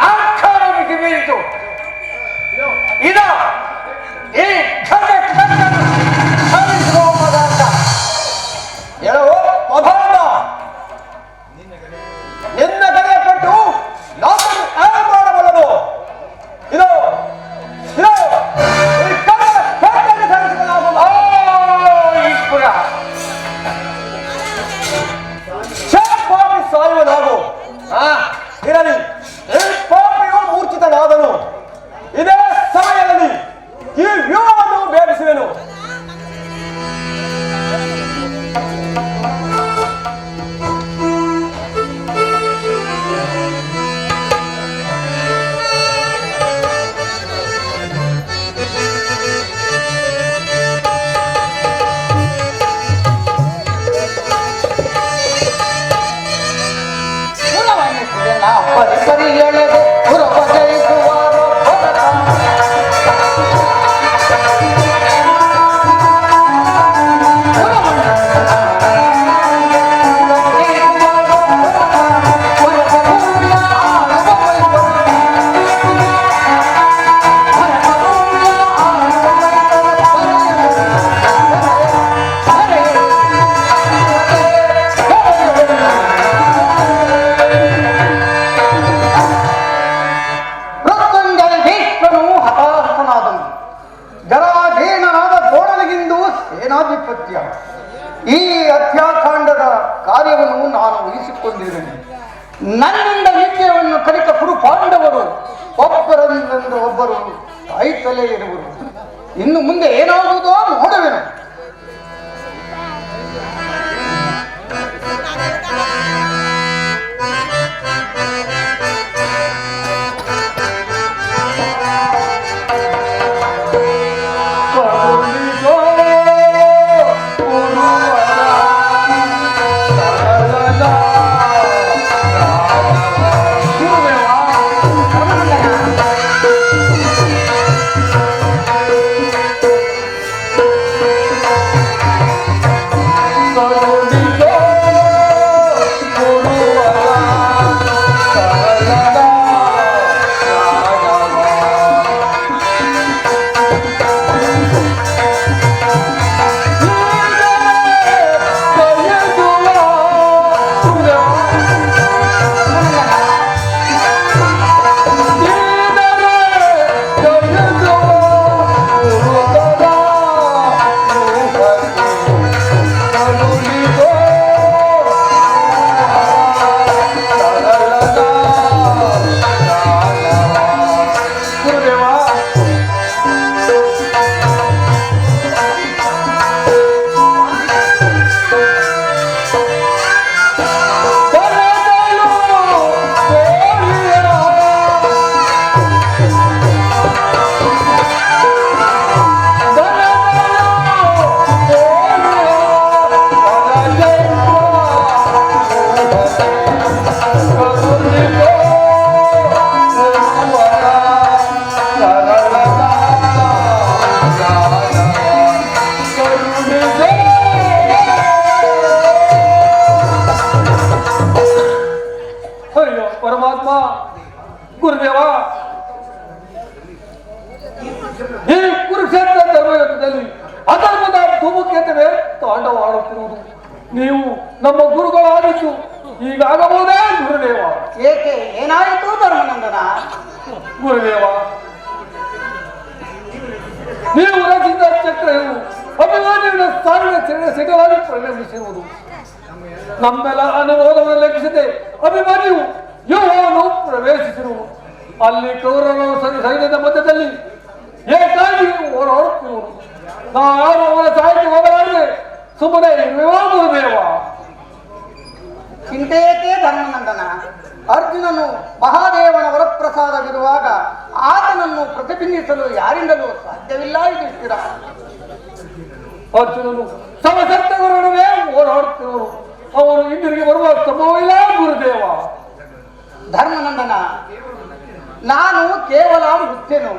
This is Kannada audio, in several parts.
ಅಹಂಕಾರ ಮಿತಿ ಮೀರಿತು ಇದು ಈ ನಿನ್ನ ಪಟ್ಟು ನಮ್ಮನ್ನು ಹಾಳು ಮಾಡಬಲ್ಲದು ಇದು ಈಶ್ವರ. ಶಾಪಾಪಿ ಸಾಯುವನಾಗು ಆ, ಇರಲಿ. ಈ ಪಾಪಿಯು ಮೂರ್ಛಿತನಾದನು ಇದೇ ಸಮಯದಲ್ಲಿ ಈ ವ್ಯೂಹವನ್ನು ಭೇದಿಸುವೆನು ಪರಿಸರಿ ಒಬ್ಬರು ತಲೆ ಇರುವುದು ಇನ್ನು ಮುಂದೆ ಏನಾಗುವುದೋ ನೋಡುವೆನು. ಅಭಿಮಾನಿಗಳ ಸಿಟವಾಗಿ ಪರಿಣಮಿಸಿರುವುದು. ನಮ್ಮೆಲ್ಲ ಅನುರೋಧವನ್ನು ಲೆಕ್ಕಿಸದೆ ಅಭಿಮಾನಿಯು ಯೋಹವನ್ನು ಪ್ರವೇಶಿಸಿರುವುದು. ಅಲ್ಲಿ ಕೌರವ ಸೈನ್ಯದ ಮಧ್ಯದಲ್ಲಿ ಏಕಾಗಿ ಓಡಾಡುತ್ತಿರುವುದು. ನಾವು ಅವರ ಸಾಹಿತ್ಯ ಹೋಗಲಾರದೆ ಸುಮ್ಮನೆ ಗುರುದೇವ ಚಿಂತೆಯೇಕೆ ಧರ್ಮನಂದನ. ಅರ್ಜುನನು ಮಹಾದೇವನ ವರಪ್ರಸಾದವಿರುವಾಗ ಆತನನ್ನು ಪ್ರತಿಬಿಂಬಿಸಲು ಯಾರಿಂದಲೂ ಸಾಧ್ಯವಿಲ್ಲ ಇದು ಅರ್ಜುನನು ಸಮಸತ್ತಗಳ ನಡುವೆ ಹೋರಾಡುತ್ತಿರುವರು ಅವರು ಇಂದಿರಿಗೆ ಬರುವ ಸಂಭವವಿಲ್ಲ ಗುರುದೇವ. ಧರ್ಮನಂದನ, ನಾನು ಕೇವಲ ಹುತ್ತೇನು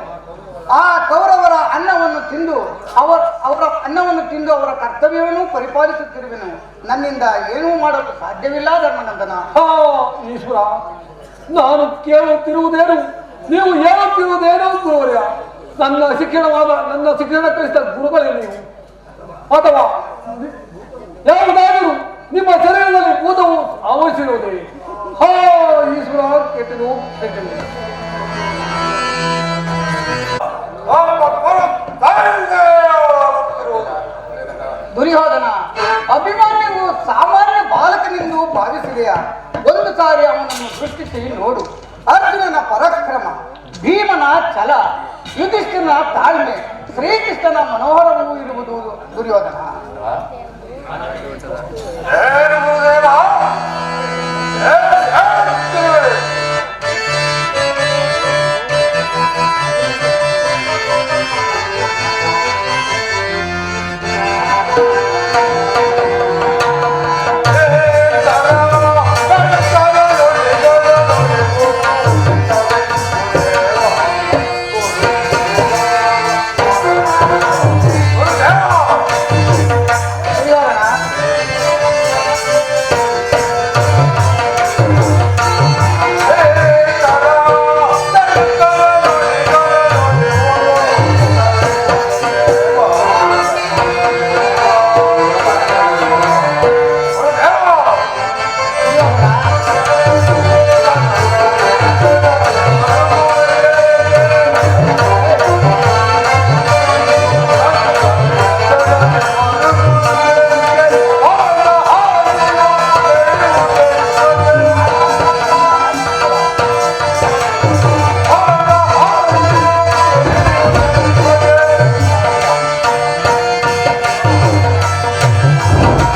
ಆ ಕೌರವರ ಅನ್ನವನ್ನು ತಿಂದು ಅವರ ಅವರ ಅನ್ನವನ್ನು ತಿಂದು ಅವರ ಕರ್ತವ್ಯವನ್ನು ಪರಿಪಾಲಿಸುತ್ತಿರುವೆನು. ನನ್ನಿಂದ ಏನೂ ಮಾಡಲು ಸಾಧ್ಯವಿಲ್ಲ ಧರ್ಮನಂದನ. ಈಶ್ವರ, ನಾನು ಕೇಳುತ್ತಿರುವುದೇನು? ನೀವು ಹೇಳುತ್ತಿರುವುದೇನು ಗುರುವರ್ಯ ನನ್ನ ಶಿಕ್ಷಣವಾದ, ನನ್ನ ಶಿಕ್ಷಣ ಕಲಿಸಿದ ಗುರುಗಳೇ ನೀವು. ಅಥವಾ ಯಾವುದಾದರೂ ನಿಮ್ಮ ಶರೀರದಲ್ಲಿ ಭೂತವು ಆವರಿಸಿರುವುದೇ? ಹಾ ಈಶ್ವರ ಕೆಟ್ಟನು ಕೆಟ್ಟನು ದುರ್ಯೋಧನ ಅಭಿಮಾನ್ಯವು ಸಾಮಾನ್ಯ ಬಾಲಕನೆಂದು ಭಾವಿಸಿದೆಯಾ? ಒಂದು ಸಾರಿ ಅವನನ್ನು ಸೃಷ್ಟಿಸಿ ನೋಡು. ಅರ್ಜುನನ ಪರಾಕ್ರಮ ಭೀಮನ ಛಲ ಯುಧಿಷ್ಠಿರನ ತಾಳ್ಮೆ ಶ್ರೀಕೃಷ್ಣನ ಮನೋಹರವೂ ಇರುವುದು ದುರ್ಯೋಧನ.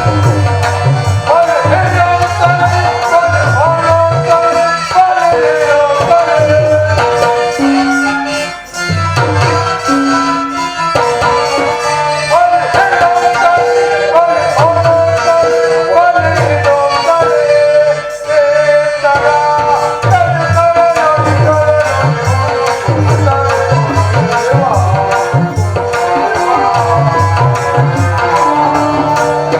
ಏನು ಗುರುದೇವ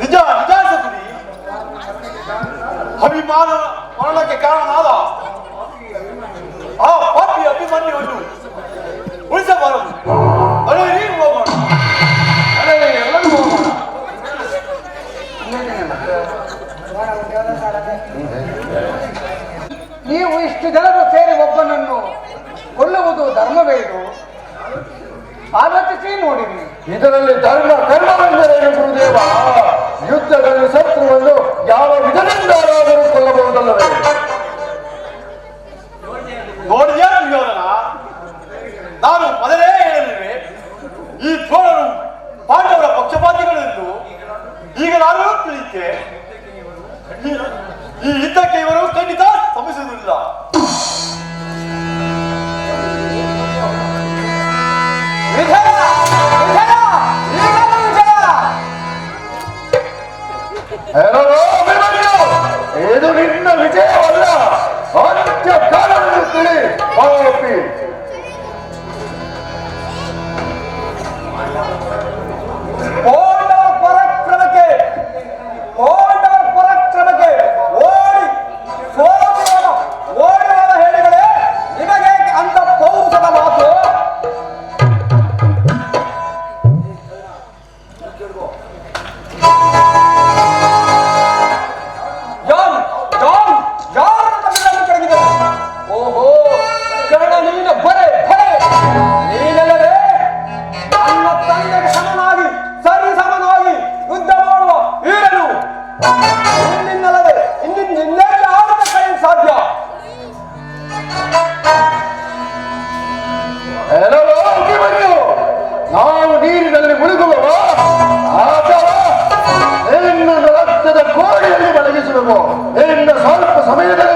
ನಿಜ ನಿಜ ಸತ್ರಿ ಅಭಿಮಾನ ಮರಣಕ್ಕೆ ಕಾರಣನಾದ ಆ ಪಾಪಿ ಅಭಿಮನ್ಯುವನ್ನು ಉಳಿಸಬಾರದು. ಅದೇ ನೀನು ಹೋಗೋಣ. ಅದೇ ಎಲ್ಲರೂ ಹೋಗೋಣ. ನೀವು ಇಷ್ಟು ಜನರು ಸೇರಿ ಒಬ್ಬನನ್ನು ಕೊಲ್ಲುವುದು ಧರ್ಮವೇ ಇದು? ಆಲೋಚಿಸಿ ನೋಡಿ ಇದರಲ್ಲಿ ಧರ್ಮ ಕರ್ಮವೆಂದರೆ ಗುರುದೇವ? ಯುದ್ಧದಲ್ಲಿ ಶತ್ರುವನ್ನು ಯಾವ ವಿಧದಿಂದಾದರೂ ಕೊಲ್ಲಬಹುದಲ್ಲವೇ? ನೋಡಿದ್ಯಾ ನಾನು ಮೊದಲೇ ಹೇಳಿದ್ರೆ ಈ ಚೋಳರು ಪಾಂಡವರ ಪಕ್ಷಪಾತಿಗಳೆಂದು. ಈಗ ನಾನು ತಿಳಿಯುತ್ತೆ ಈ ಯುದ್ಧಕ್ಕೆ ಇವರು ಖಂಡಿತ ಶ್ರಮಿಸುವುದಿಲ್ಲ ಇದು ನಿನ್ನ ವಿಜಯವಲ್ಲ ಅಂತ್ಯಕಾಲವನ್ನು ತಿಳಿ ಆರೋಪಿ ¡Hola, pues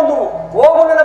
ಒಂದು ಹೋಗು ನನ್ನ